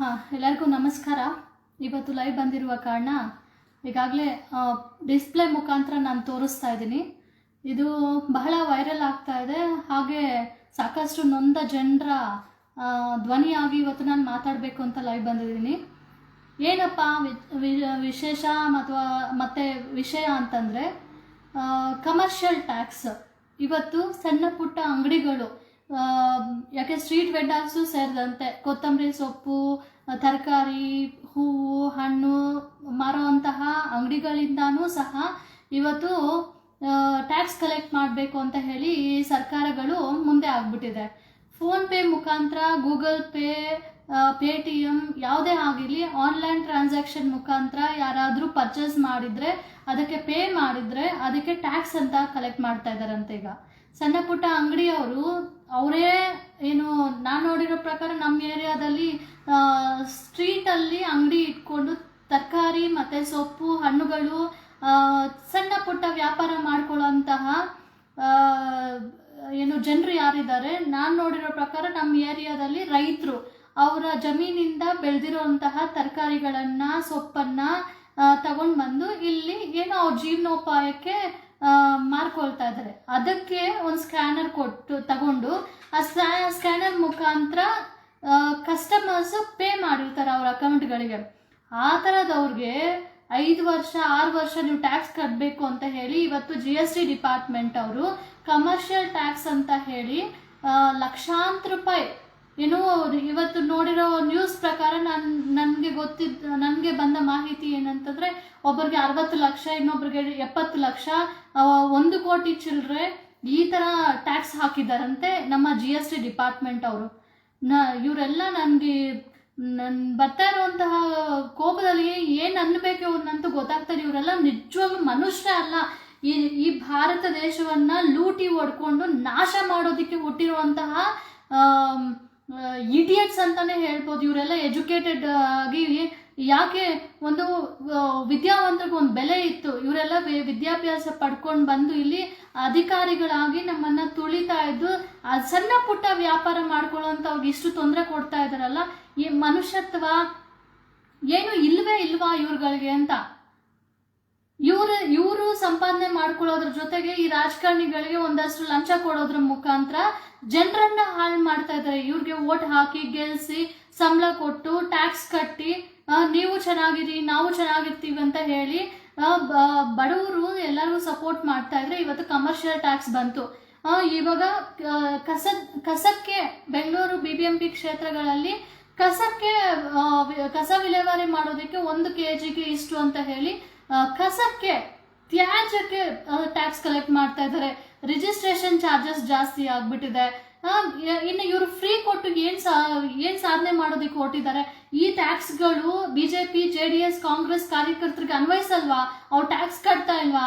ಹಾಂ, ಎಲ್ಲರಿಗೂ ನಮಸ್ಕಾರ. ಇವತ್ತು ಲೈವ್ ಬಂದಿರುವ ಕಾರಣ ಈಗಾಗಲೇ ಡಿಸ್ಪ್ಲೇ ಮುಖಾಂತರ ನಾನು ತೋರಿಸ್ತಾ ಇದ್ದೀನಿ. ಇದು ಬಹಳ ವೈರಲ್ ಆಗ್ತಾ ಇದೆ. ಹಾಗೆ ಸಾಕಷ್ಟು ನೊಂದ ಜನರ ಧ್ವನಿಯಾಗಿ ಇವತ್ತು ನಾನು ಮಾತಾಡಬೇಕು ಅಂತ ಲೈವ್ ಬಂದಿದ್ದೀನಿ. ಏನಪ್ಪ ವಿಶೇಷ ಅಥವಾ ಮತ್ತು ವಿಷಯ ಅಂತಂದರೆ ಕಮರ್ಷಿಯಲ್ ಟ್ಯಾಕ್ಸ್ ಇವತ್ತು ಸಣ್ಣ ಪುಟ್ಟ ಅಂಗಡಿಗಳು ಯಾಕೆ ಸ್ಟ್ರೀಟ್ ವೆಂಡರ್ಸು ಸೇರಿದಂತೆ, ಕೊತ್ತಂಬರಿ ಸೊಪ್ಪು, ತರಕಾರಿ, ಹೂವು, ಹಣ್ಣು, ಮಾರುವಂತಹ ಅಂಗಡಿಗಳಿಂದನೂ ಸಹ ಇವತ್ತು ಟ್ಯಾಕ್ಸ್ ಕಲೆಕ್ಟ್ ಮಾಡಬೇಕು ಅಂತ ಹೇಳಿ ಸರ್ಕಾರಗಳು ಮುಂದೆ ಆಗ್ಬಿಟ್ಟಿದೆ. ಫೋನ್ಪೇ ಮುಖಾಂತರ Google Pay Paytm ಯಾವುದೇ ಆಗಿರಲಿ ಆನ್ಲೈನ್ ಟ್ರಾನ್ಸಾಕ್ಷನ್ ಮುಖಾಂತರ ಯಾರಾದರೂ ಪರ್ಚೇಸ್ ಮಾಡಿದರೆ, ಅದಕ್ಕೆ ಪೇ ಮಾಡಿದರೆ ಅದಕ್ಕೆ ಟ್ಯಾಕ್ಸ್ ಅಂತ ಕಲೆಕ್ಟ್ ಮಾಡ್ತಾ ಇದ್ದಾರಂತೆ ಈಗ. ಸಣ್ಣ ಪುಟ್ಟ ಅಂಗಡಿಯವರು ಅವರೇ ಏನು, ನಾನು ನೋಡಿರೋ ಪ್ರಕಾರ ನಮ್ಮ ಏರಿಯಾದಲ್ಲಿ ಸ್ಟ್ರೀಟಲ್ಲಿ ಅಂಗಡಿ ಇಟ್ಕೊಂಡು ತರಕಾರಿ ಮತ್ತು ಸೊಪ್ಪು, ಹಣ್ಣುಗಳು ಸಣ್ಣ ಪುಟ್ಟ ವ್ಯಾಪಾರ ಮಾಡ್ಕೊಳ್ಳೋಂತಹ ಏನು, ಜನರು ಯಾರಿದ್ದಾರೆ, ನಾನು ನೋಡಿರೋ ಪ್ರಕಾರ ನಮ್ಮ ಏರಿಯಾದಲ್ಲಿ ರೈತರು. ಅವರ ಜಮೀನಿಂದ ಬೆಳೆದಿರುವಂತಹ ತರಕಾರಿಗಳನ್ನು, ಸೊಪ್ಪನ್ನು ತಗೊಂಡು ಬಂದು ಇಲ್ಲಿ ಏನೋ, ಅವ್ರ ಜೀವನೋಪಾಯಕ್ಕೆ ಮಾರ್ಕೊಳ್ತಾ ಇದ್ದಾರೆ. ಅದಕ್ಕೆ ಒಂದು ಸ್ಕ್ಯಾನರ್ ಕೊಟ್ಟು, ತಗೊಂಡು, ಆ ಸ್ಕ್ಯಾನರ್ ಮುಖಾಂತರ ಕಸ್ಟಮರ್ಸ್ ಪೇ ಮಾಡಿರ್ತಾರೆ ಅವ್ರ ಅಕೌಂಟ್ಗಳಿಗೆ ಆ ಥರದವ್ರಿಗೆ ಐದು ವರ್ಷ, ಆರು ವರ್ಷ ನೀವು ಟ್ಯಾಕ್ಸ್ ಕಟ್ಟಬೇಕು ಅಂತ ಹೇಳಿ ಇವತ್ತು ಜಿ ಎಸ್ ಟಿ ಡಿಪಾರ್ಟ್ಮೆಂಟ್ ಅವರು ಕಮರ್ಷಿಯಲ್ ಟ್ಯಾಕ್ಸ್ ಅಂತ ಹೇಳಿ ಲಕ್ಷಾಂತರ ರೂಪಾಯಿ ಏನು ಇವತ್ತು ನೋಡಿರೋ ನ್ಯೂಸ್ ಪ್ರಕಾರ ನಾನು, ನನಗೆ ಗೊತ್ತಿದ್ದ ನನಗೆ ಬಂದ ಮಾಹಿತಿ ಏನಂತಂದರೆ ಒಬ್ಬರಿಗೆ ಅರವತ್ತು ಲಕ್ಷ, ಇನ್ನೊಬ್ರಿಗೆ ಎಪ್ಪತ್ತು ಲಕ್ಷ ಒಂದು ಕೋಟಿ ಚಿಲ್ಲರೆ ಈ ಥರ ಟ್ಯಾಕ್ಸ್ ಹಾಕಿದ್ದಾರಂತೆ ನಮ್ಮ ಜಿ ಎಸ್ ಟಿ ಡಿಪಾರ್ಟ್ಮೆಂಟ್ ಅವರು. ನ, ಇವರೆಲ್ಲ ನನಗೆ, ನನ್ ಬರ್ತಾ ಇರುವಂತಹ ಕೋಪದಲ್ಲಿ ಏನು ಅನ್ಬೇಕು ಇವ್ರನ್ನಂತೂ ಗೊತ್ತಾಗ್ತಾರೆ ಇವರೆಲ್ಲ ನಿಜವಾಗ್ಲೂ ಮನುಷ್ಯ ಅಲ್ಲ. ಈ ಈ ಭಾರತ ದೇಶವನ್ನ ಲೂಟಿ ಹೊಡ್ಕೊಂಡು ನಾಶ ಮಾಡೋದಕ್ಕೆ ಹುಟ್ಟಿರುವಂತಹ ಇಡಿಯಟ್ಸ್ ಅಂತಾನೆ ಹೇಳ್ಬೋದು. ಇವರೆಲ್ಲ ಎಜುಕೇಟೆಡ್ ಆಗಿ ಯಾಕೆ ಒಂದು ವಿದ್ಯಾವಂತರಿಗೆ ಒಂದು ಬೆಲೆ ಇತ್ತು. ಇವರೆಲ್ಲ ವಿದ್ಯಾಭ್ಯಾಸ ಪಡ್ಕೊಂಡು ಬಂದು ಇಲ್ಲಿ ಅಧಿಕಾರಿಗಳಾಗಿ ನಮ್ಮನ್ನ ತುಳಿತಾ ಇದ್ದು ಸಣ್ಣ ಪುಟ್ಟ ವ್ಯಾಪಾರ ಮಾಡ್ಕೊಳ್ಳೋಂಥ ಅವ್ರಿಗೆ ಇಷ್ಟು ತೊಂದರೆ ಕೊಡ್ತಾ ಇದಾರಲ್ಲ ಈ ಮನುಷ್ಯತ್ವ ಏನು ಇಲ್ವೇ ಇಲ್ವಾ ಇವ್ರುಗಳಿಗೆ ಅಂತ. ಇವ್ರು, ಇವರು ಸಂಪಾದನೆ ಮಾಡ್ಕೊಳ್ಳೋದ್ರ ಜೊತೆಗೆ ಈ ರಾಜಕಾರಣಿಗಳಿಗೆ ಒಂದಷ್ಟು ಲಂಚ ಕೊಡೋದ್ರ ಮುಖಾಂತರ ಜನರನ್ನ ಹಾಳು ಮಾಡ್ತಾ ಇದ್ದಾರೆ. ಇವ್ರಿಗೆ ಓಟ್ ಹಾಕಿ ಗೆಲ್ಸಿ ಸಂಬಳ ಕೊಟ್ಟು ಟ್ಯಾಕ್ಸ್ ಕಟ್ಟಿ ನೀವು ಚೆನ್ನಾಗಿರಿ, ನಾವು ಚೆನ್ನಾಗಿರ್ತೀವಿ ಅಂತ ಹೇಳಿ ಬಡವರು ಎಲ್ಲರಿಗೂ ಸಪೋರ್ಟ್ ಮಾಡ್ತಾ ಇದ್ರೆ ಇವತ್ತು ಕಮರ್ಷಿಯಲ್ ಟ್ಯಾಕ್ಸ್ ಬಂತು. ಇವಾಗ ಕಸ, ಕಸಕ್ಕೆ Bengaluru B B M P ಕ್ಷೇತ್ರಗಳಲ್ಲಿ ಕಸಕ್ಕೆ ಕಸ ವಿಲೇವಾರಿ ಮಾಡೋದಕ್ಕೆ ಒಂದು ಕೆ ಜಿಗೆ ಇಷ್ಟು ಅಂತ ಹೇಳಿ ಕಸಕ್ಕೆ, ತ್ಯಾಜ್ಯಕ್ಕೆ ಟ್ಯಾಕ್ಸ್ ಕಲೆಕ್ಟ್ ಮಾಡ್ತಾ ಇದ್ದಾರೆ. ರಿಜಿಸ್ಟ್ರೇಷನ್ ಚಾರ್ಜಸ್ ಜಾಸ್ತಿ ಆಗ್ಬಿಟ್ಟಿದೆ. ಇನ್ನು ಇವರು ಫ್ರೀ ಕೊಟ್ಟು ಏನು ಸಾ, ಏನು ಸಾಧನೆ ಮಾಡೋದಕ್ಕೆ ಕೊಟ್ಟಿದ್ದಾರೆ ಈ ಟ್ಯಾಕ್ಸ್ಗಳು B J P J D S Congress ಕಾರ್ಯಕರ್ತರಿಗೆ ಅನ್ವಯಿಸಲ್ವಾ? ಅವ್ರು ಟ್ಯಾಕ್ಸ್ ಕಟ್ತಾ ಇಲ್ವಾ?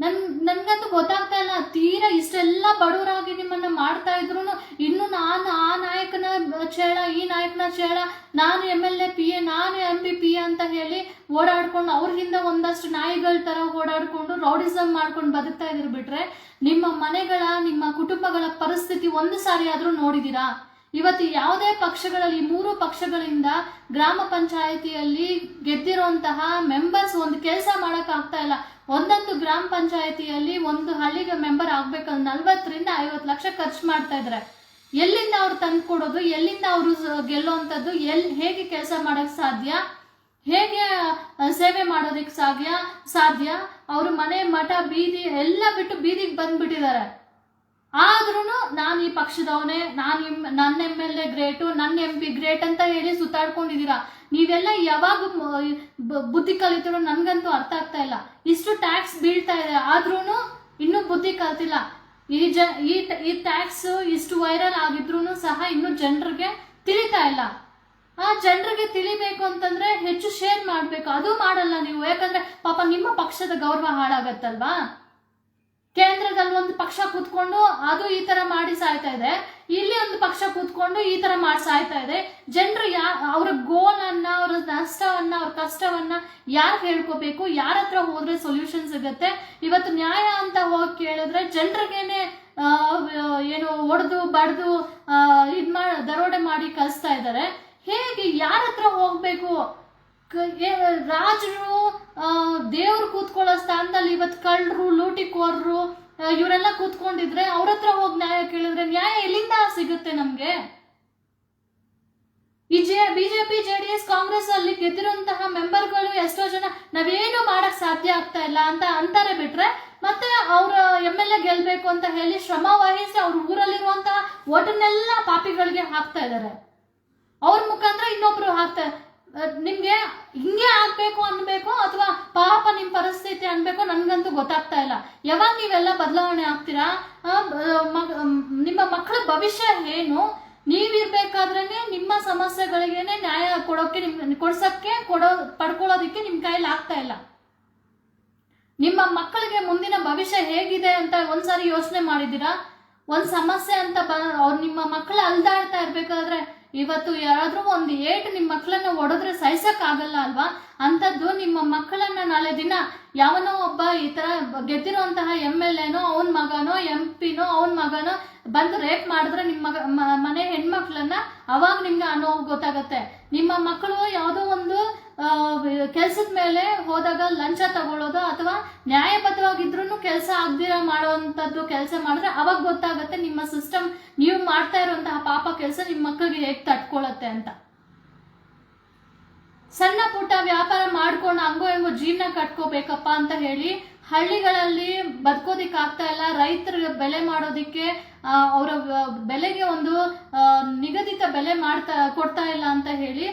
ನನ್, ನನ್ಗಂತೂ ಗೊತ್ತಾಗ್ತಾ ಇಲ್ಲ. ತೀರಾ ಇಷ್ಟೆಲ್ಲ ಬಡವರಾಗಿ ನಿಮ್ಮನ್ನ ಮಾಡ್ತಾ ಇದ್ರು ಇನ್ನು ನಾನು ಆ ನಾಯಕನ ಚೇಳ, ಈ ನಾಯಕನ ಚೇಳ, ನಾನು M L A, P A, ನಾನು ಎಂ ಪಿ ಪಿ ಎ ಅಂತ ಹೇಳಿ ಓಡಾಡ್ಕೊಂಡು ಅವ್ರ ಹಿಂದೆ ಒಂದಷ್ಟು ನಾಯಿಗಳ ತರ ಓಡಾಡ್ಕೊಂಡು ರೌಡಿಸಮ್ ಮಾಡ್ಕೊಂಡು ಬದುಕ್ತಾ ಇದ್ರು ಬಿಟ್ರೆ ನಿಮ್ಮ ಮನೆಗಳ, ನಿಮ್ಮ ಕುಟುಂಬಗಳ ಪರಿಸ್ಥಿತಿ ಒಂದು ಸಾರಿ ಆದ್ರೂ ನೋಡಿದೀರಾ? ಇವತ್ತು ಯಾವುದೇ ಪಕ್ಷಗಳಲ್ಲಿ, ಮೂರು ಪಕ್ಷಗಳಿಂದ ಗ್ರಾಮ ಪಂಚಾಯಿತಿಯಲ್ಲಿ ಗೆದ್ದಿರುವಂತಹ ಮೆಂಬರ್ಸ್ ಒಂದು ಕೆಲಸ ಮಾಡಕ್ ಆಗ್ತಾ ಇಲ್ಲ. ಒಂದೊಂದು ಗ್ರಾಮ ಪಂಚಾಯಿತಿಯಲ್ಲಿ ಒಂದು ಹಳ್ಳಿಗೆ ಮೆಂಬರ್ ಆಗ್ಬೇಕಂದ್ರೆ ನಲ್ವತ್ತರಿಂದ ಐವತ್ತು ಲಕ್ಷ ಖರ್ಚು ಮಾಡ್ತಾ ಇದ್ದಾರೆ. ಎಲ್ಲಿಂದ ಅವ್ರು ತಂದು ಕೊಡೋದು, ಎಲ್ಲಿಂದ ಅವರು ಗೆಲ್ಲುವಂಥದ್ದು ಎಲ್ಲಿ ಹೇಗೆ ಕೆಲಸ ಮಾಡೋಕ್ಕೆ ಸಾಧ್ಯ, ಹೇಗೆ ಸೇವೆ ಮಾಡೋದಕ್ಕೆ ಸಾಧ್ಯ ಸಾಧ್ಯ, ಅವರು ಮನೆ, ಮಠ, ಬೀದಿ ಎಲ್ಲ ಬಿಟ್ಟು ಬೀದಿಗೆ ಬಂದ್ಬಿಟ್ಟಿದ್ದಾರೆ. ಆದ್ರೂ ನಾನು ಈ ಪಕ್ಷದವನೇ, ನಾನು ನನ್ನ ಎಂ ಎಲ್ ಎ ಗ್ರೇಟು, ನನ್ನ ಎಂ ಪಿ ಗ್ರೇಟ್ ಅಂತ ಹೇಳಿ ಸುತ್ತಾಡ್ಕೊಂಡಿದ್ದೀರಾ. ನೀವೆಲ್ಲ ಯಾವಾಗ ಬುದ್ಧಿ ಕಲಿತಿರೋ ನನ್ಗಂತೂ ಅರ್ಥ ಆಗ್ತಾ ಇಲ್ಲ. ಇಷ್ಟು ಟ್ಯಾಕ್ಸ್ ಬೀಳ್ತಾ ಇದೆ ಆದ್ರೂ ಇನ್ನೂ ಬುದ್ಧಿ ಕಲ್ತಿಲ್ಲ. ಈ ಜ, ಈ ಟ್ಯಾಕ್ಸ್ ಇಷ್ಟು ವೈರಲ್ ಆಗಿದ್ರು ಸಹ ಇನ್ನೂ ಜನರಿಗೆ ತಿಳಿತಾ ಇಲ್ಲ. ಆ ಜನರಿಗೆ ತಿಳಿಬೇಕು ಅಂತಂದ್ರೆ ಹೆಚ್ಚು ಶೇರ್ ಮಾಡಬೇಕು. ಅದು ಮಾಡಲ್ಲ ನೀವು. ಯಾಕಂದ್ರೆ ಪಾಪ ನಿಮ್ಮ ಪಕ್ಷದ ಗೌರವ ಹಾಳಾಗತ್ತಲ್ವಾ? ಕೇಂದ್ರದಲ್ಲಿ ಒಂದು ಪಕ್ಷ ಕೂತ್ಕೊಂಡು ಅದು ಈ ತರ ಮಾಡಿ ಸಾಯ್ತಾ ಇದೆ. ಇಲ್ಲಿ ಒಂದು ಪಕ್ಷ ಕೂತ್ಕೊಂಡು ಈ ತರ ಮಾಡಿ ಸಾಯ್ತಾ ಇದೆ. ಜನರು ಯಾ, ಅವ್ರ ಗೋಲನ್ನ, ಅವ್ರ ನಷ್ಟವನ್ನ, ಅವ್ರ ಕಷ್ಟವನ್ನ ಯಾರು ಹೇಳ್ಕೋಬೇಕು? ಯಾರ ಹತ್ರ ಹೋದ್ರೆ ಸೊಲ್ಯೂಷನ್ ಸಿಗತ್ತೆ? ಇವತ್ತು ನ್ಯಾಯ ಅಂತ ಹೋಗಿ ಕೇಳಿದ್ರೆ ಜನರಿಗೇನೆ ಏನು ಒಡೆದು, ಬಡ್ದು ಇದ್ ದರೋಡೆ ಮಾಡಿ ಕಲಿಸ್ತಾ ಇದ್ದಾರೆ. ಹೇಗೆ ಯಾರ ಹತ್ರ ಹೋಗ್ಬೇಕು? ರಾಜರು ದೇವ್ರು ಕೂತ್ಕೊಳ್ಳೋ ಸ್ಥಾನದಲ್ಲಿ ಇವತ್ತು ಕಳ್ಳರು, ಲೂಟಿಕೋರರು ಇವರೆಲ್ಲ ಕೂತ್ಕೊಂಡಿದ್ರೆ ಅವ್ರ ಹತ್ರ ಹೋಗಿ ನ್ಯಾಯ ಕೇಳಿದ್ರೆ ನ್ಯಾಯ ಎಲ್ಲಿಂದ ಸಿಗುತ್ತೆ ನಮ್ಗೆ? ಈ J, BJP, J D S Congress ಅಲ್ಲಿ ಗೆದ್ದಿರುವಂತಹ ಮೆಂಬರ್ಗಳು ಎಷ್ಟೋ ಜನ ನಾವೇನು ಮಾಡಕ್ ಸಾಧ್ಯ ಆಗ್ತಾ ಇಲ್ಲ ಅಂತ ಅಂತಾರೆ ಬಿಟ್ರೆ ಮತ್ತೆ ಅವ್ರ ಎಂ ಎಲ್ ಎ ಗೆಲ್ಬೇಕು ಅಂತ ಹೇಳಿ ಶ್ರಮ ವಹಿಸಿ ಅವ್ರ ಊರಲ್ಲಿರುವಂತಹ ಓಟನ್ನೆಲ್ಲ ಪಾಪಿಗಳಿಗೆ ಹಾಕ್ತಾ ಇದ್ದಾರೆ. ಅವ್ರ ಮುಖಾಂತರ ಇನ್ನೊಬ್ರು ಹಾಕ್ತಾ ಅಹ್ ನಿಮ್ಗೆ ಹಿಂಗೆ ಆಗ್ಬೇಕು ಅನ್ಬೇಕು ಅಥವಾ ಪಾಪ ನಿಮ್ ಪರಿಸ್ಥಿತಿ ಅನ್ಬೇಕು ನನ್ಗಂತೂ ಗೊತ್ತಾಗ್ತಾ ಇಲ್ಲ. ಯಾವಾಗ ನೀವೆಲ್ಲ ಬದಲಾವಣೆ ಆಗ್ತೀರಾ? ನಿಮ್ಮ ಮಕ್ಕಳ ಭವಿಷ್ಯ ಏನು? ನೀವಿರ್ಬೇಕಾದ್ರೆ ನಿಮ್ಮ ಸಮಸ್ಯೆಗಳಿಗೇನೆ ನ್ಯಾಯ ಕೊಡೋಕೆ ನಿಮ್, ಕೊಡ್ಸಕ್ಕೆ ಕೊಡೋ, ಪಡ್ಕೊಳ್ಳೋದಕ್ಕೆ ನಿಮ್ ಕೈಯಲ್ಲಿ ಆಗ್ತಾ ಇಲ್ಲ. ನಿಮ್ಮ ಮಕ್ಕಳಿಗೆ ಮುಂದಿನ ಭವಿಷ್ಯ ಹೇಗಿದೆ ಅಂತ ಒಂದ್ಸಾರಿ ಯೋಚನೆ ಮಾಡಿದ್ದೀರಾ? ಒಂದ್ ಸಮಸ್ಯೆ ಅಂತ ಬ, ಅವ್ರು ನಿಮ್ಮ ಮಕ್ಕಳು ಅಲ್ದಾಡ್ತಾ ಇರ್ಬೇಕಾದ್ರೆ ಇವತ್ತು ಯಾರಾದರೂ ಒಂದು ಏಟು ನಿಮ್ಮ ಮಕ್ಕಳನ್ನ ಹೊಡೆದ್ರೆ ಸಹಿಸೋಕ್ಕಾಗಲ್ಲ ಅಲ್ವಾ? ಅಂಥದ್ದು ನಿಮ್ಮ ಮಕ್ಕಳನ್ನ ನಾಳೆ ದಿನ ಯಾವನೋ ಒಬ್ಬ ಈ ತರ ಗೆದ್ದಿರುವಂತಹ ಎಂ ಎಲ್ ಎನೋ, ಅವನ ಮಗನೋ, ಎಂ ಪಿನೋ, ಅವನ ಮಗನೋ ಬಂದು ರೇಪ್ ಮಾಡಿದ್ರೆ ನಿಮ್ಮ ಮಗ ಮನೆ ಹೆಣ್ಮಕ್ಳನ್ನ ಅವಾಗ ನಿಮ್ಗೆ ಅನ್ನೋ ಗೊತ್ತಾಗತ್ತೆ. ನಿಮ್ಮ ಮಕ್ಕಳು ಯಾವುದೋ ಒಂದು ಕೆಲಸದ ಮೇಲೆ ಹೋದಾಗ ಲಂಚ ತಗೊಳ್ಳೋದು ಅಥವಾ ನ್ಯಾಯಬದ್ಧವಾಗಿದ್ರು ಕೆಲಸ ಆಗದಿರ ಮಾಡುವಂಥದ್ದು ಕೆಲಸ ಮಾಡಿದ್ರೆ ಅವಾಗ ಗೊತ್ತಾಗುತ್ತೆ ನಿಮ್ಮ ಸಿಸ್ಟಮ್ ನೀವು ಮಾಡ್ತಾ ಇರುವಂತಹ ಪಾಪ ಕೆಲಸ ನಿಮ್ಮ ಮಕ್ಕಳಿಗೆ ಹೇಗೆ ತಟ್ಕೊಳತ್ತೆ ಅಂತ. ಸಣ್ಣ ಪುಟ್ಟ ವ್ಯಾಪಾರ ಮಾಡ್ಕೊಂಡು ಹಂಗೋ ಹೆಂಗೋ ಜೀವನ ಕಟ್ಕೋಬೇಕಪ್ಪ ಅಂತ ಹೇಳಿ ಹಳ್ಳಿಗಳಲ್ಲಿ ಬದುಕೋದಿಕ್ಕೆ ಆಗ್ತಾ ಇಲ್ಲ. ರೈತರು ಬೆಲೆ ಮಾಡೋದಿಕ್ಕೆ ಅವರ ಬೆಲೆಗೆ ಒಂದು ನಿಗದಿತ ಬೆಲೆ ಮಾಡ್ತಾ, ಕೊಡ್ತಾ ಇಲ್ಲ ಅಂತ ಹೇಳಿ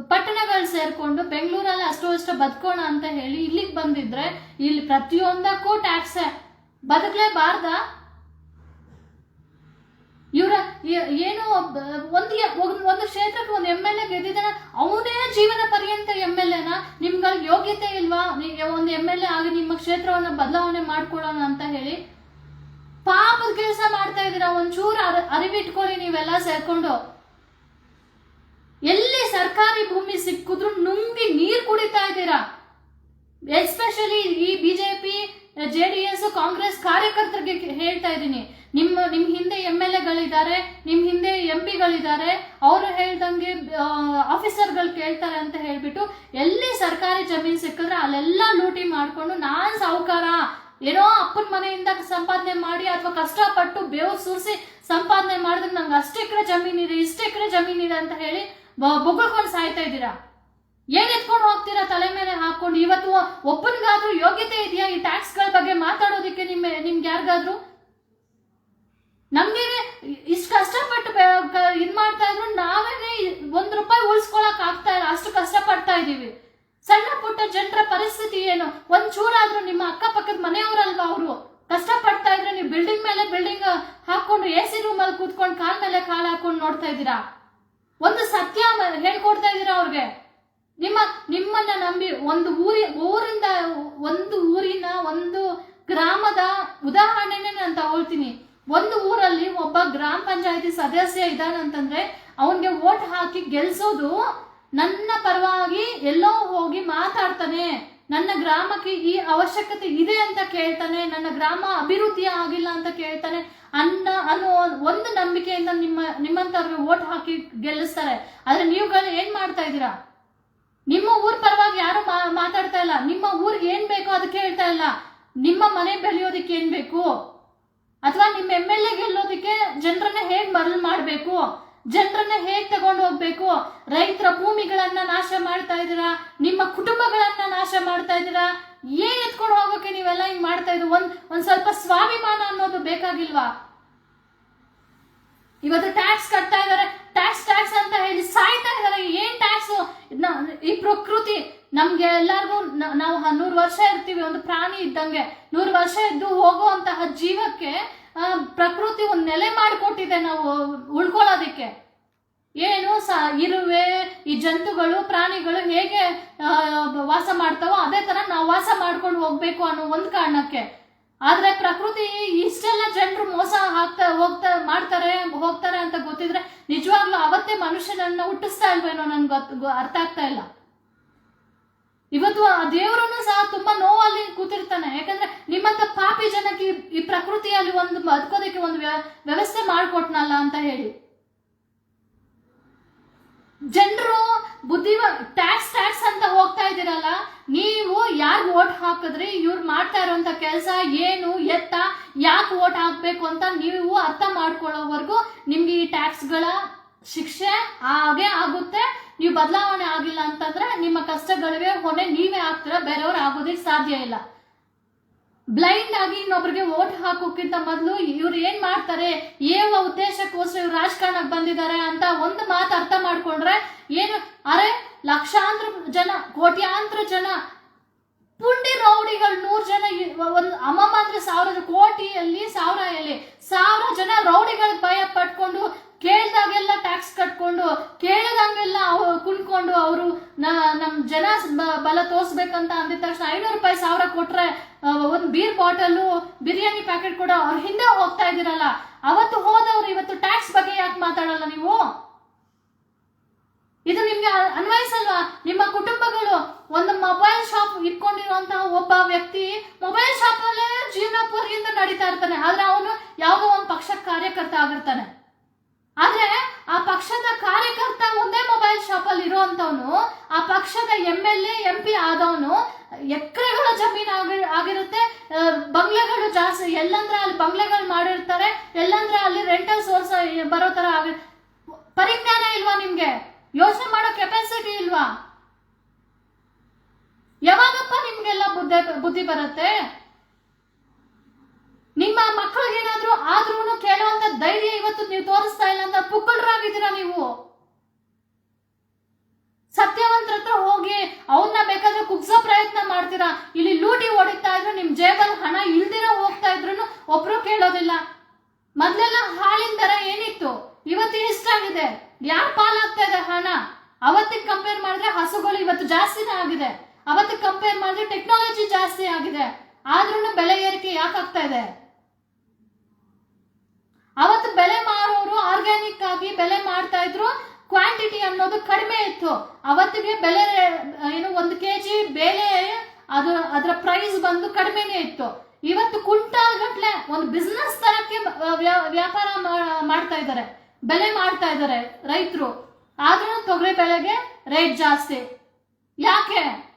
ಪಟ್ಟಣಗಳು ಸೇರ್ಕೊಂಡು ಬೆಂಗಳೂರಲ್ಲಿ ಅಷ್ಟೋ ಅಷ್ಟೋ ಬದುಕೋಣ ಅಂತ ಹೇಳಿ ಇಲ್ಲಿಗೆ ಬಂದಿದ್ರೆ ಇಲ್ಲಿ ಪ್ರತಿಯೊಂದಕ್ಕೂ ಟ್ಯಾಕ್ಸ್ ಬದುಕಲೇಬಾರ್ದ? ಇವ್ರ ಏನು ಒಂದು ಒಂದ್- ಕ್ಷೇತ್ರಕ್ಕೆ ಒಂದು ಎಂ ಎಲ್ ಎ ಗೆದ್ದಿದ್ದಾನ, ಅವನೇ ಜೀವನ ಪರ್ಯಂತ ಎಂ ಎಲ್ ಎನ ನಿಮ್ಗಳಿಗೆ ಯೋಗ್ಯತೆ ಇಲ್ವಾ? ಒಂದು ಎಂ ಎಲ್ ಎ ಆಗಿ ನಿಮ್ಮ ಕ್ಷೇತ್ರವನ್ನ ಬದಲಾವಣೆ ಮಾಡ್ಕೊಳ್ಳೋಣ ಅಂತ ಹೇಳಿ ಪಾಪದ ಕೆಲಸ ಮಾಡ್ತಾ ಇದ್ದೀರಾ ಒಂಚೂರು ಅರ, ಅರಿವಿಟ್ಕೊಳ್ಳಿ ನೀವೆಲ್ಲ ಸೇರ್ಕೊಂಡು. ಎಲ್ಲಿ ಸರ್ಕಾರಿ ಭೂಮಿ ಸಿಕ್ಕಿದ್ರು ನುಂಗಿ ನೀರ್ ಕುಡಿತಾ ಇದ್ದೀರಾ? ಎಸ್ಪೆಷಲಿ ಈ BJP J D S Congress ಕಾರ್ಯಕರ್ತರಿಗೆ ಹೇಳ್ತಾ ಇದ್ದೀನಿ. ನಿಮ್ಮ, ನಿಮ್ ಹಿಂದೆ ಎಂ ಎಲ್ ಎಗಳಿದ್ದಾರೆ ನಿಮ್ ಹಿಂದೆ ಎಂ ಪಿಗಳಿದ್ದಾರೆ ಅವರು ಹೇಳ್ದಂಗೆ ಆಫೀಸರ್ಗಳು ಕೇಳ್ತಾರೆ ಅಂತ ಹೇಳ್ಬಿಟ್ಟು ಎಲ್ಲಿ ಸರ್ಕಾರಿ ಜಮೀನ್ ಸಿಕ್ಕಿದ್ರೆ ಅಲ್ಲೆಲ್ಲ ಲೂಟಿ ಮಾಡ್ಕೊಂಡು ನಾನ್ ಸಾಹುಕಾರ. ಏನೋ ಅಪ್ಪನ ಮನೆಯಿಂದ ಸಂಪಾದನೆ ಮಾಡಿ ಅಥವಾ ಕಷ್ಟಪಟ್ಟು ಬೇವು ಸುರಿಸಿ ಸಂಪಾದನೆ ಮಾಡಿದ್ರೆ ನಂಗೆ ಎಕರೆ ಜಮೀನಿದೆ ಎಕರೆ ಜಮೀನಿದೆ ಅಂತ ಹೇಳಿ ಬೊಗಳ್ಕೊಂಡು ಸಾಯ್ತಾ ಇದ್ದೀರಾ? ಏನ್ ಎತ್ಕೊಂಡು ಹೋಗ್ತೀರಾ ತಲೆ ಮೇಲೆ ಹಾಕೊಂಡು ಇವತ್ತು ಒಬ್ಬನಿಗಾದ್ರೂ ಯೋಗ್ಯತೆ ಇದೆಯಾ ಈ ಟ್ಯಾಕ್ಸ್ಗಳ ಬಗ್ಗೆ ಮಾತಾಡೋದಕ್ಕೆ ನಿಮ್ಮ, ನಿಮ್ಗೆ ಯಾರಿಗಾದ್ರೂ? ನಮ್ಗೆ ಇಷ್ಟು ಕಷ್ಟಪಟ್ಟು ಇದ್ ಮಾಡ್ತಾ ಇದ್ರು ನಾವೇನೆ ಒಂದ್ ರೂಪಾಯಿ ಉಳಿಸ್ಕೊಳಕ್ ಆಗ್ತಾ ಇಲ್ಲ, ಅಷ್ಟು ಕಷ್ಟಪಡ್ತಾ ಇದೀವಿ ಸಣ್ಣ ಪುಟ್ಟ ಜನರ ಪರಿಸ್ಥಿತಿ ಏನು? ಒಂದ್ ಚೂರಾದ್ರೂ ನಿಮ್ಮ ಅಕ್ಕಪಕ್ಕದ ಮನೆಯವರಲ್ವಾ ಅವರು? ಕಷ್ಟಪಡ್ತಾ ಇದ್ರೆ ನೀವು ಬಿಲ್ಡಿಂಗ್ ಮೇಲೆ ಬಿಲ್ಡಿಂಗ್ ಹಾಕೊಂಡು ಎ ಸಿ ರೂಮ್ ಅಲ್ಲಿ ಕೂತ್ಕೊಂಡು ಕಾಲ್ ಮೇಲೆ ಕಾಲ್ ಹಾಕೊಂಡು ನೋಡ್ತಾ ಇದ್ದೀರಾ? ಒಂದು ಸತ್ಯ ಹೇಳ್ಕೊಡ್ತಾ ಇದ್ದೀರಾ ಅವ್ರಿಗೆ? ನಿಮ್ಮ, ನಿಮ್ಮನ್ನ ನಂಬಿ ಒಂದು ಊರಿ, ಊರಿಂದ ಒಂದು ಊರಿನ ಒಂದು ಗ್ರಾಮದ ಉದಾಹರಣೆನೆ ನಾನು ತಗೊಳ್ತೀನಿ. ಒಂದು ಊರಲ್ಲಿ ಒಬ್ಬ ಗ್ರಾಮ ಪಂಚಾಯತಿ ಸದಸ್ಯ ಇದ್ದಾನಂತಂದ್ರೆ ಅವನ್ಗೆ ವೋಟ್ ಹಾಕಿ ಗೆಲ್ಸೋದು ನನ್ನ ಪರವಾಗಿ ಎಲ್ಲೋ ಹೋಗಿ ಮಾತಾಡ್ತಾನೆ. ನನ್ನ ಗ್ರಾಮಕ್ಕೆ ಈ ಅವಶ್ಯಕತೆ ಇದೆ ಅಂತ ಕೇಳ್ತಾನೆ. ನನ್ನ ಗ್ರಾಮ ಅಭಿವೃದ್ಧಿ ಆಗಿಲ್ಲ ಅಂತ ಕೇಳ್ತಾನೆ. ಅನ್ನ ಅನ್ನೋ ಒಂದು ನಂಬಿಕೆಯಿಂದ ನಿಮ್ಮ, ನಿಮ್ಮಂತವ್ರಿಗೆ ವೋಟ್ ಹಾಕಿ ಗೆಲ್ಲಿಸ್ತಾರೆ. ಆದ್ರೆ ನೀವುಗಳು ಏನ್ ಮಾಡ್ತಾ ಇದ್ದೀರಾ? ನಿಮ್ಮ ಊರ್ ಪರವಾಗಿ ಯಾರು ಮಾತಾಡ್ತಾ ಇಲ್ಲ. ನಿಮ್ಮ ಊರಿಗೆ ಏನ್ ಬೇಕೋ ಅದಕ್ಕೆ ಹೇಳ್ತಾ ಇಲ್ಲ. ನಿಮ್ಮ ಮನೆ ಬೆಳೆಯೋದಕ್ಕೆ ಏನ್ ಬೇಕು? ಅಥವಾ ನಿಮ್ಮ ಎಂ ಎಲ್ ಎ ಗೆಲ್ಲೋದಕ್ಕೆ ಜನರನ್ನ ಹೇಗ್ ಮರಳು ಮಾಡ್ಬೇಕು? ಜನರನ್ನ ಹೇಗ್ ತಗೊಂಡು ಹೋಗ್ಬೇಕು? ರೈತರ ಭೂಮಿಗಳನ್ನ ನಾಶ ಮಾಡ್ತಾ ಇದ್ದೀರಾ? ನಿಮ್ಮ ಕುಟುಂಬಗಳನ್ನ ನಾಶ ಮಾಡ್ತಾ ಇದ್ದೀರಾ? ಏನ್ ಎತ್ಕೊಂಡು ಹೋಗೋಕೆ ನೀವೆಲ್ಲ ಹಿಂಗ್ ಮಾಡ್ತಾ ಇದ್ರು ಒಂದ್ ಒಂದ್ ಸ್ವಲ್ಪ ಸ್ವಾಭಿಮಾನ ಅನ್ನೋದು ಬೇಕಾಗಿಲ್ವಾ? ಇವತ್ತು ಟ್ಯಾಕ್ಸ್ ಕಟ್ತಾ ಇದಾರೆ. ಟ್ಯಾಕ್ಸ್ ಟ್ಯಾಕ್ಸ್ ಅಂತ ಹೇಳಿ ಸಾಯ್ತಾ ಇದಾರೆ ಏನ್ ಟ್ಯಾಕ್ಸ್ ಈ ಪ್ರಕೃತಿ ನಮ್ಗೆ ಎಲ್ಲಾರ್ಗು ನಾವು ನೂರು ವರ್ಷ ಇರ್ತೀವಿ, ಒಂದು ಪ್ರಾಣಿ ಇದ್ದಂಗೆ. ನೂರು ವರ್ಷ ಇದ್ದು ಹೋಗುವಂತಹ ಜೀವಕ್ಕೆ ಪ್ರಕೃತಿ ಒಂದು ನೆಲೆ ಮಾಡಿಕೊಟ್ಟಿದೆ ನಾವು ಉಳ್ಕೊಳ್ಳೋದಿಕ್ಕೆ. ಏನು ಸ, ಇರುವೆ, ಈ ಜಂತುಗಳು, ಪ್ರಾಣಿಗಳು ಹೇಗೆ ವಾಸ ಮಾಡ್ತಾವೋ ಅದೇ ತರ ನಾವು ವಾಸ ಮಾಡ್ಕೊಂಡು ಹೋಗ್ಬೇಕು ಅನ್ನೋ ಒಂದು ಕಾರಣಕ್ಕೆ. ಆದ್ರೆ ಪ್ರಕೃತಿ ಇಷ್ಟೆಲ್ಲ ಜನರು ಮೋಸ ಹಾಕ್ತಾ ಹೋಗ್ತಾ ಮಾಡ್ತಾರೆ, ಹೋಗ್ತಾರೆ ಅಂತ ಗೊತ್ತಿದ್ರೆ ನಿಜವಾಗ್ಲೂ ಅವತ್ತೇ ಮನುಷ್ಯನನ್ನ ಹುಟ್ಟಿಸ್ತಾ ಇಲ್ವೇನೋ ನನ್ಗೆ ಗೊತ್ತು ಅರ್ಥ ಆಗ್ತಾ ಇಲ್ಲ. ಇವತ್ತು ಆ ದೇವರನ್ನು ಸಹ ತುಂಬಾ ನೋವಲ್ಲಿ ಕೂತಿರ್ತಾನೆ. ಯಾಕಂದ್ರೆ ನಿಮ್ಮಂತ ಪಾಪಿ ಜನಕ್ಕೆ ಈ- ಪ್ರಕೃತಿಯಲ್ಲಿ ಒಂದು ಬದುಕೋದಕ್ಕೆ ಒಂದು ವ್ಯ- ವ್ಯವಸ್ಥೆ ಮಾಡಿಕೊಟ್ನಲ್ಲ ಅಂತ ಹೇಳಿ. ಜನರು ಬುದ್ಧಿ ಟ್ಯಾಕ್ಸ್ ಟ್ಯಾಕ್ಸ್ ಅಂತ ಹೋಗ್ತಾ ಇದ್ದೀರಲ್ಲ, ನೀವು ಯಾರು ಓಟ್ ಹಾಕಿದ್ರಿ? ಇವ್ರು ಮಾಡ್ತಾ ಇರುವಂತ ಕೆಲಸ ಏನು, ಎತ್ತ, ಯಾಕೆ ಓಟ್ ಹಾಕಬೇಕು ಅಂತ ನೀವು ಅರ್ಥ ಮಾಡ್ಕೊಳ್ಳೋವರೆಗೂ ನಿಮ್ಗೆ ಈ ಟ್ಯಾಕ್ಸ್ಗಳ ಶಿಕ್ಷೆ ಹಾಗೆ ಆಗುತ್ತೆ. ನೀವು ಬದಲಾವಣೆ ಆಗಿಲ್ಲ ಅಂತಂದ್ರೆ ನಿಮ್ಮ ಕಷ್ಟಗಳಿವೆ, ಹೊಣೆ ನೀವೇ ಆಗ್ತೀರಾ ಬೇರೆಯವ್ರು ಆಗೋದಿಕ್ಕೆ ಸಾಧ್ಯ ಇಲ್ಲ. ಬ್ಲೈಂಡ್ ಆಗಿ ಇನ್ನೊಬ್ರಿಗೆ ವೋಟ್ ಹಾಕೋಕ್ಕಿಂತ ಮೊದಲು ಇವ್ರು ಏನ್ ಮಾಡ್ತಾರೆ? ಯಾವ ಉದ್ದೇಶಕ್ಕೋಸ್ಕರ ಇವ್ರು ರಾಜಕಾರಣಕ್ಕೆ ಬಂದಿದ್ದಾರೆ ಅಂತ ಒಂದು ಮಾತು ಅರ್ಥ ಮಾಡ್ಕೊಂಡ್ರೆ ಏನು? ಅರೆ, ಲಕ್ಷಾಂತರ ಜನ, ಕೋಟ್ಯಾಂತರ ಜನ, ಪುಂಡಿ ರೌಡಿಗಳು ನೂರು ಜನ ಒಂದು ಅಮ್ಮಮ್ಮ ಅಂದ್ರೆ ಸಾವಿರ ಕೋಟಿಯಲ್ಲಿ ಸಾವಿರ ಎಲ್ಲಿ ಸಾವಿರ ಜನ ರೌಡಿಗಳಿಗೆ ಭಯ ಪಟ್ಕೊಂಡು ಕೇಳ್ದಾಗೆಲ್ಲ ಟ್ಯಾಕ್ಸ್ ಕಟ್ಕೊಂಡು, ಕೇಳಿದಂಗೆಲ್ಲ ಕುಣ್ಕೊಂಡು ಅವರು ನಮ್ಮ ಜನ ಬಲ ತೋರಿಸ್ಬೇಕಂತ ಅಂದಿದ ತಕ್ಷಣ ಐನೂರು ರೂಪಾಯಿ ಸಾವಿರ ಕೊಟ್ರೆ ಒಂದು ಬೀರ್ ಬಾಟಲು ಬಿರಿಯಾನಿ ಪ್ಯಾಕೆಟ್ ಕೂಡ ಅವ್ರ ಹಿಂದೆ ಹೋಗ್ತಾ ಇದ್ದೀರಲ್ಲ, ಅವತ್ತು ಹೋದವ್ರು ಇವತ್ತು ಟ್ಯಾಕ್ಸ್ ಬಗ್ಗೆ ಯಾಕೆ ಮಾತಾಡಲ್ಲ ನೀವು? ಇದು ನಿಮ್ಗೆ ಅನ್ವಯಿಸಲ್ವಾ? ನಿಮ್ಮ ಕುಟುಂಬಗಳು ಒಂದು ಮೊಬೈಲ್ ಶಾಪ್ ಇಟ್ಕೊಂಡಿರುವಂತಹ ಒಬ್ಬ ವ್ಯಕ್ತಿ ಮೊಬೈಲ್ ಶಾಪ್ ಅಲ್ಲೇ ಜೀವನ ಪೂರ್ತಿಯಿಂದ ನಡೀತಾ ಇರ್ತಾನೆ. ಆದ್ರೆ ಅವನು ಯಾವುದೋ ಒಂದು ಪಕ್ಷ ಕಾರ್ಯಕರ್ತ ಆಗಿರ್ತಾನೆ. ಆದ್ರೆ ಆ ಪಕ್ಷದ ಕಾರ್ಯಕರ್ತ ಒಂದೇ ಮೊಬೈಲ್ ಶಾಪ್ ಅಲ್ಲಿ ಇರುವಂತವನು, ಆ ಪಕ್ಷದ M L A M P ಆದವನು, ಎಕರೆಗಳ ಜಮೀನು ಆಗಿ, ಆಗಿರುತ್ತೆ. ಬಂಗ್ಲೆಗಳು ಜಾಸ್ತಿ, ಎಲ್ಲಂದ್ರೆ ಅಲ್ಲಿ ಬಂಗ್ಲೆಗಳು ಮಾಡಿರ್ತಾರೆ, ಎಲ್ಲಂದ್ರೆ ಅಲ್ಲಿ ರೆಂಟಲ್ ಸೋರ್ಸ್ ಬರೋ ತರ ಆಗಿ, ಪರಿಜ್ಞಾನ ಇಲ್ವಾ ನಿಮ್ಗೆ? ಯೋಚನೆ ಮಾಡೋ ಕೆಪಾಸಿಟಿ ಇಲ್ವಾ? ಯಾವಾಗಪ್ಪ ನಿಮ್ಗೆಲ್ಲ ಬುದ್ಧಿ ಬುದ್ಧಿ ಬರುತ್ತೆ? ನಿಮ್ಮ ಮಕ್ಕಳಿಗೇನಾದ್ರೂ ಆದ್ರೂ ಕೇಳುವಂತ ಧೈರ್ಯ ಇವತ್ತು ನೀವು ತೋರಿಸ್ತಾ ಇಲ್ಲ ಅಂತ ಪುಕ್ಕಳರಾಗಿದ್ದೀರಾ ನೀವು? ಸತ್ಯವಂತರ ಹತ್ರ ಹೋಗಿ ಅವನ್ನ ಬೇಕಾದ್ರೆ ಕುಗ್ಸೋ ಪ್ರಯತ್ನ ಮಾಡ್ತೀರಾ? ಇಲ್ಲಿ ಲೂಟಿ ಹೊಡಿತಾ ಇದ್ರು, ನಿಮ್ ಜೇಬಲ್ ಹಣ ಇಲ್ದಿರ ಹೋಗ್ತಾ ಇದ್ರು ಒಬ್ರು ಕೇಳೋದಿಲ್ಲ. ಮೊದ್ಲೆಲ್ಲ ಹಾಲಿನ ದರ ಏನಿತ್ತು? ಇವತ್ತು ಎಷ್ಟಾಗಿದೆ ಯಾರ್ ಪಾಲಾಗ್ತಾ ಇದೆ ಹಣ? ಅವತ್ತಿಗೆ ಕಂಪೇರ್ ಮಾಡಿದ್ರೆ ಹಸುಗಳು ಇವತ್ತು ಜಾಸ್ತಿನೇ ಆಗಿದೆ. ಅವತ್ತಿಗೆ ಕಂಪೇರ್ ಮಾಡಿದ್ರೆ ಟೆಕ್ನಾಲಜಿ ಜಾಸ್ತಿ ಆಗಿದೆ. ಆದ್ರೂ ಬೆಲೆ ಏರಿಕೆ ಯಾಕಾಗ್ತಾ ಇದೆ? ಅವತ್ತು ಬೆಲೆ ಮಾರೋರು ಆರ್ಗ್ಯಾನಿಕ್ ಆಗಿ ಬೆಲೆ ಮಾಡ್ತಾ ಇದ್ರು. ಕ್ವಾಂಟಿಟಿ ಅನ್ನೋದು ಕಡಿಮೆ ಇತ್ತು. ಅವತ್ತಿಗೆ ಬೆಲೆ, ಏನು, ಒಂದು ಕೆ ಜಿ ಬೆಲೆ ಅದು, ಅದರ ಪ್ರೈಸ್ ಬಂದು ಕಡಿಮೆನೇ ಇತ್ತು. ಇವತ್ತು ಕುಂಟಾಲ್ ಗಟ್ಲೆ ಒಂದು ಬಿಸ್ನೆಸ್ ತರಕ್ಕೆ ವ್ಯಾಪಾರ ಮಾಡ್ತಾ ಇದ್ದಾರೆ. ಬೆಲೆ ಮಾಡ್ತಾ ಇದ್ದಾರೆ ರೈತರು. ಆದ್ರೂ ತೊಗರಿ ಬೆಳೆಗೆ ರೇಟ್ ಜಾಸ್ತಿ. ಯಾಕೆ?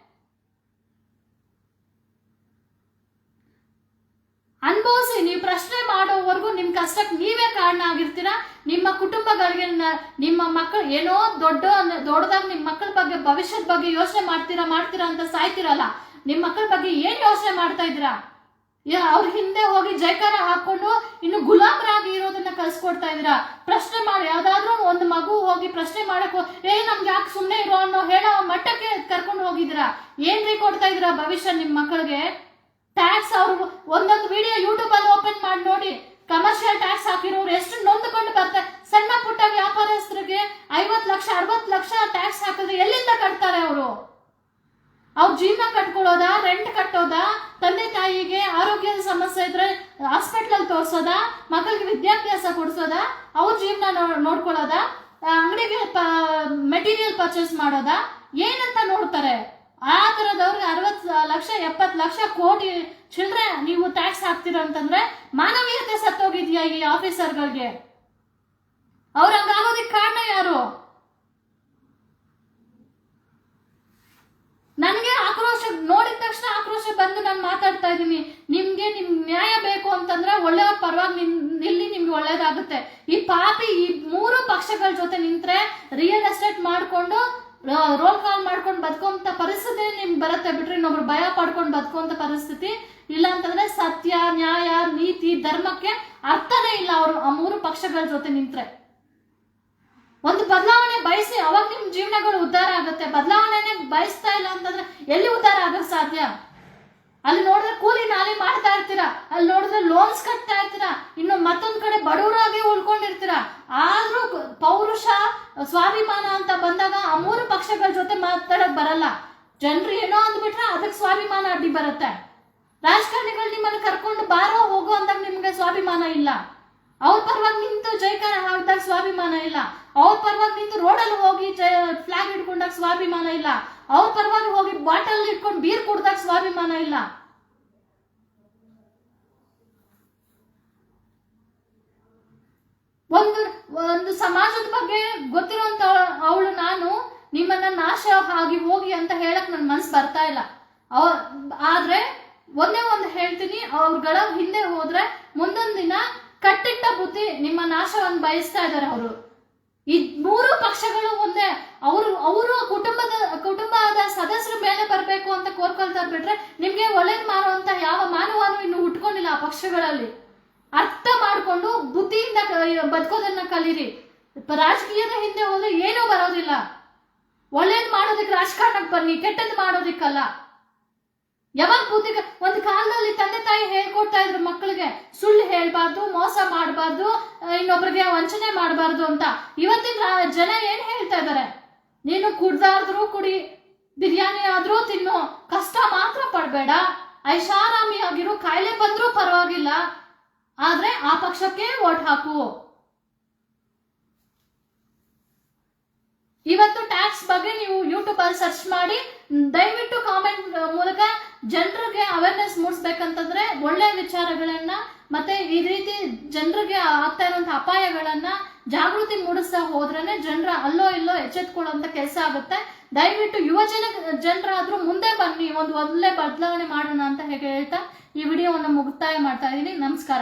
ಅನುಭವಿಸಿ, ನೀವು ಪ್ರಶ್ನೆ ಮಾಡೋವರೆಗೂ ನಿಮ್ ಕಷ್ಟಕ್ಕೆ ನೀವೇ ಕಾರಣ ಆಗಿರ್ತೀರಾ? ನಿಮ್ಮ ಕುಟುಂಬಗಳಿಗೆ ನಿಮ್ಮ ಮಕ್ಕಳು ಏನೋ ದೊಡ್ಡ ದೊಡ್ಡದಾಗಿ ನಿಮ್ಮ ಮಕ್ಕಳ ಬಗ್ಗೆ, ಭವಿಷ್ಯದ ಬಗ್ಗೆ ಯೋಚನೆ ಮಾಡ್ತೀರಾ ಮಾಡ್ತೀರಾ ಅಂತ ಸಾಯ್ತಿರಲ್ಲ. ನಿಮ್ಮ ಮಕ್ಕಳ ಬಗ್ಗೆ ಏನ್ ಯೋಚನೆ ಮಾಡ್ತಾ ಇದ್ದೀರಾ? ಅವ್ರ ಹಿಂದೆ ಹೋಗಿ ಜೈಕಾರ ಹಾಕೊಂಡು ಇನ್ನು ಗುಲಾಮರಾಗಿ ಇರೋದನ್ನ ಕಲ್ಸ್ಕೊಡ್ತಾ ಇದ್ದೀರಾ? ಪ್ರಶ್ನೆ ಮಾಡಿ, ಯಾವ್ದಾದ್ರೂ ಒಂದು ಮಗು ಹೋಗಿ ಪ್ರಶ್ನೆ ಮಾಡಕ್ ಏ, ನಮ್ಗೆ ಯಾಕೆ ಸುಮ್ಮನೆ ಇರೋ ಅನ್ನೋ ಹೇಳೋ ಮಟ್ಟಕ್ಕೆ ಕರ್ಕೊಂಡು ಹೋಗಿದ್ದೀರಾ? ಏನ್ರಿ ಕೊಡ್ತಾ ಇದೀರಾ ಭವಿಷ್ಯ ನಿಮ್ ಮಕ್ಕಳಿಗೆ? ಟ್ಯಾಕ್ಸ್ ಅವರು ಒಂದೊಂದು ವಿಡಿಯೋ ಯೂಟ್ಯೂಬ್ ಅಲ್ಲಿ ಓಪನ್ ಮಾಡಿ ನೋಡಿ ಕಮರ್ಷಿಯಲ್ ಟ್ಯಾಕ್ಸ್ ಹಾಕಿರೋರು ಎಷ್ಟು ನೊಂದುಕೊಂಡು ಬರ್ತಾರೆ ಸಣ್ಣ ಪುಟ್ಟ ವ್ಯಾಪಾರಸ್ಥರಿಗೆ ಐವತ್ತು ಲಕ್ಷ, ಅರವತ್ತು ಲಕ್ಷ ಟ್ಯಾಕ್ಸ್ ಹಾಕಿದ್ರೆ ಎಲ್ಲಿಂದ ಕಟ್ತಾರೆ ಅವರು? ಅವ್ರ ಜೀವನ ಕಟ್ಕೊಳ್ಳೋದಾ ರೆಂಟ್ ಕಟ್ಟೋದಾ, ತಂದೆ ತಾಯಿಗೆ ಆರೋಗ್ಯದ ಸಮಸ್ಯೆ ಇದ್ರೆ ಹಾಸ್ಪಿಟಲ್ ಅಲ್ಲಿ ತೋರ್ಸೋದಾ, ಮಕ್ಕಳಿಗೆ ವಿದ್ಯಾಭ್ಯಾಸ ಕೊಡ್ಸೋದಾ, ಅವ್ರ ಜೀವನ ನೋಡ್ಕೊಳ್ಳೋದ ಅಂಗಡಿಗೆ ಮೆಟೀರಿಯಲ್ ಪರ್ಚೇಸ್ ಮಾಡೋದಾ, ಏನಂತ ನೋಡ್ತಾರೆ? ಆ ಥರದವ್ರಿಗೆ ಅರವತ್ತು ಲಕ್ಷ, ಎಪ್ಪತ್ ಲಕ್ಷ ಕೋಟಿ ಚಿಲ್ಲರೆ ನೀವು ಟ್ಯಾಕ್ಸ್ ಹಾಕ್ತೀರ ಅಂತಂದ್ರೆ ಮಾನವೀಯತೆ ಸತ್ತೋಗಿದ್ಯಾ ಈ ಆಫೀಸರ್ಗಳಿಗೆ ಅವ್ರ ಹಂಗಾಗೋದಕ್ಕೆ ಕಾರಣ ಯಾರು? ನನಗೆ ಆಕ್ರೋಶ, ನೋಡಿದ ತಕ್ಷಣ ಆಕ್ರೋಶ ಬಂದು ನಾನು ಮಾತಾಡ್ತಾ ಇದ್ದೀನಿ. ನಿಮ್ಗೆ ನಿಮ್ ನ್ಯಾಯ ಬೇಕು ಅಂತಂದ್ರೆ ಒಳ್ಳೆಯವ್ರ ಪರವಾಗಿ ನಿಲ್ಲಿ ನಿಮ್ಗೆ ಒಳ್ಳೇದಾಗುತ್ತೆ. ಈ ಪಾಪಿ, ಈ ಮೂರು ಪಕ್ಷಗಳ ಜೊತೆ ನಿಂತ್ರೆ ರಿಯಲ್ ಎಸ್ಟೇಟ್ ಮಾಡ್ಕೊಂಡು ರೋಲ್ ಕಾಲ್ ಮಾಡ್ಕೊಂಡು ಬದುಕೋಂತ ಪರಿಸ್ಥಿತಿ ನಿಮ್ಗೆ ಬರುತ್ತೆ. ಬಿಟ್ರೆ ಇನ್ನೊಬ್ರು ಭಯ ಪಡ್ಕೊಂಡು ಬದುಕುವಂತ ಪರಿಸ್ಥಿತಿ ಇಲ್ಲ ಅಂತಂದ್ರೆ ಸತ್ಯ, ನ್ಯಾಯ, ನೀತಿ, ಧರ್ಮಕ್ಕೆ ಅರ್ಥನೇ ಇಲ್ಲ ಅವರು ಆ ಮೂರು ಪಕ್ಷಗಳ ಜೊತೆ ನಿಂತ್ರೆ. ಒಂದು ಬದಲಾವಣೆ ಬಯಸಿ ಅವಾಗ ನಿಮ್ ಜೀವನಗಳು ಉದ್ಧಾರ ಆಗುತ್ತೆ. ಬದಲಾವಣೆನೆ ಬಯಸ್ತಾ ಇಲ್ಲ ಅಂತಂದ್ರೆ ಎಲ್ಲಿ ಉದ್ಧಾರ ಆಗಕ್ ಸಾಧ್ಯ? ಅಲ್ಲಿ ನೋಡಿದ್ರೆ ಕೂಲಿ ನಾಲಿ ಮಾಡ್ತಾ ಇರ್ತೀರಾ. ಅಲ್ಲಿ ನೋಡಿದ್ರೆ ಲೋನ್ಸ್ ಕಟ್ತಾ ಇರ್ತೀರಾ. ಇನ್ನು ಮತ್ತೊಂದ್ ಕಡೆ ಬಡವರಾಗಿ ಉಳ್ಕೊಂಡಿರ್ತೀರಾ. ಆದ್ರೂ ಪೌರುಷ ಸ್ವಾಭಿಮಾನ ಅಂತ ಬಂದಾಗ ಆ ಮೂರು ಪಕ್ಷಗಳ ಜೊತೆ ಮಾತಾಡಕ್ ಬರಲ್ಲ. ಜನರು ಏನೋ ಅಂದ್ಬಿಟ್ರೆ ಅದಕ್ಕೆ ಸ್ವಾಭಿಮಾನ ಅಡ್ಡಿ ಬರುತ್ತೆ. ರಾಜಕಾರಣಿಗಳು ನಿಮ್ಮನ್ನು ಕರ್ಕೊಂಡು ಬಾರೋ, ಹೋಗೋ ಅಂದಾಗ ನಿಮ್ಗೆ ಸ್ವಾಭಿಮಾನ ಇಲ್ಲ. ಅವ್ರ ಪರವಾಗಿ ನಿಂತು ಜೈಕಾರ ಹಾಕಿದಾಗ ಸ್ವಾಭಿಮಾನ ಇಲ್ಲ. ಅವ್ರ ಪರವಾಗಿ ನಿಂತು ರೋಡಲ್ಲಿ ಹೋಗಿ ಫ್ಲಾಗ್ ಇಟ್ಕೊಂಡಾಗ ಸ್ವಾಭಿಮಾನ ಇಲ್ಲ. ಅವ್ರ ಪರವಾಗಿ ಹೋಗಿ ಬಾಟಲ್ ಇಟ್ಕೊಂಡು ಬೀರ್ ಕುಡ್ದಾಗ ಸ್ವಾಭಿಮಾನ ಇಲ್ಲ. ಒಂದು ಸಮಾಜದ ಬಗ್ಗೆ ಗೊತ್ತಿರುವಂತ ಅವಳು ನಾನು, ನಿಮ್ಮನ್ನ ನಾಶ ಆಗಿ ಹೋಗಿ ಅಂತ ಹೇಳಕ್ ನನ್ ಮನ್ಸು ಬರ್ತಾ ಇಲ್ಲ. ಅವ ಆದ್ರೆ ಒಂದೇ ಒಂದು ಹೇಳ್ತೀನಿ, ಅವ್ರಗಳ ಹಿಂದೆ ಹೋದ್ರೆ ಮುಂದೊಂದು ದಿನ ಕಟ್ಟಿಟ್ಟ ಬುದ್ಧಿ ನಿಮ್ಮ ನಾಶವನ್ನು ಬಯಸ್ತಾ ಇದ್ದಾರೆ ಅವರು. ಈ ಮೂರು ಪಕ್ಷಗಳು ಒಂದೇ. ಅವರು ಅವರು ಕುಟುಂಬದ ಕುಟುಂಬದ ಸದಸ್ಯರ ಮೇಲೆ ಬರಬೇಕು ಅಂತ ಕೋರ್ಕೊಳ್ತಾ ಬಿಟ್ರೆ ನಿಮ್ಗೆ ಒಳ್ಳೇದ್ ಮಾಡುವಂತ ಯಾವ ಮಾನವನು ಇನ್ನು ಹುಟ್ಕೊಂಡಿಲ್ಲ ಆ ಪಕ್ಷಗಳಲ್ಲಿ. ಅರ್ಥ ಮಾಡಿಕೊಂಡು ಬುದ್ಧಿಯಿಂದ ಬದುಕೋದನ್ನ ಕಲೀರಿ. ರಾಜಕೀಯದ ಹಿಂದೆ ಹೋದ್ರೆ ಏನೂ ಬರೋದಿಲ್ಲ. ಒಳ್ಳೇದ್ ಮಾಡೋದಕ್ಕೆ ರಾಜಕಾರಣಕ್ಕೆ ಬನ್ನಿ ಕೆಟ್ಟದ್ದು ಮಾಡೋದಿಕ್ಕಲ್ಲ. ಯಾವಾಗ ಬುದ್ಧಿ ಒಂದು ಕಾಲದಲ್ಲಿ ತಂದೆ ತಾಯಿ ಹೇಳ್ಕೊಡ್ತಾ ಇದ್ರು ಮಕ್ಕಳಿಗೆ, ಸುಳ್ಳು ಹೇಳ್ಬಾರ್ದು, ಮೋಸ ಮಾಡಬಾರ್ದು ಇನ್ನೊಬ್ರಿಗೆ ವಂಚನೆ ಮಾಡಬಾರ್ದು ಅಂತ. ಇವತ್ತಿನ ಜನ ಏನ್ ಹೇಳ್ತಾ ಇದಾರೆ? ನೀನು ಕುಡ್ದಾದ್ರು ಕುಡಿ, ಬಿರಿಯಾನಿ ಆದ್ರೂ ತಿನ್ನು, ಕಷ್ಟ ಮಾತ್ರ ಪಡ್ಬೇಡ. ಐಷಾರಾಮಿಯಾಗಿರು ಕಾಯಿಲೆ ಬಂದ್ರೂ ಪರವಾಗಿಲ್ಲ. ಆದ್ರೆ ಆ ಪಕ್ಷಕ್ಕೆ ವೋಟ್ ಹಾಕು. ಇವತ್ತು ಟ್ಯಾಕ್ಸ್ ಬಗ್ಗೆ ನೀವು ಯೂಟ್ಯೂಬ್ ಅಲ್ಲಿ ಸರ್ಚ್ ಮಾಡಿ, ದಯವಿಟ್ಟು ಕಾಮೆಂಟ್ ಮೂಲಕ ಜನರಿಗೆ ಅವೇರ್ನೆಸ್ ಮೂಡಿಸ್ಬೇಕಂತಂದ್ರೆ ಒಳ್ಳೆ ವಿಚಾರಗಳನ್ನ ಮತ್ತೆ ಈ ರೀತಿ ಜನರಿಗೆ ಆಗ್ತಾ ಇರುವಂತ ಅಪಾಯಗಳನ್ನ ಜಾಗೃತಿ ಮೂಡಿಸ್ತಾ ಹೋದ್ರೇನೆ ಜನರ ಅಲ್ಲೋ ಇಲ್ಲೋ ಎಚ್ಚೆತ್ಕೊಳ್ಳುವಂತ ಕೆಲಸ ಆಗುತ್ತೆ. ದಯವಿಟ್ಟು ಯುವ ಜನ, ಜನರಾದ್ರೂ ಮುಂದೆ ಬನ್ನಿ, ಒಂದು ಒಳ್ಳೆ ಬದಲಾವಣೆ ಮಾಡೋಣ ಅಂತ ಹೇಗೆ ಹೇಳ್ತಾ ಈ ವಿಡಿಯೋವನ್ನು ಮುಕ್ತಾಯ ಮಾಡ್ತಾ ಇದ್ದೀನಿ. ನಮಸ್ಕಾರ.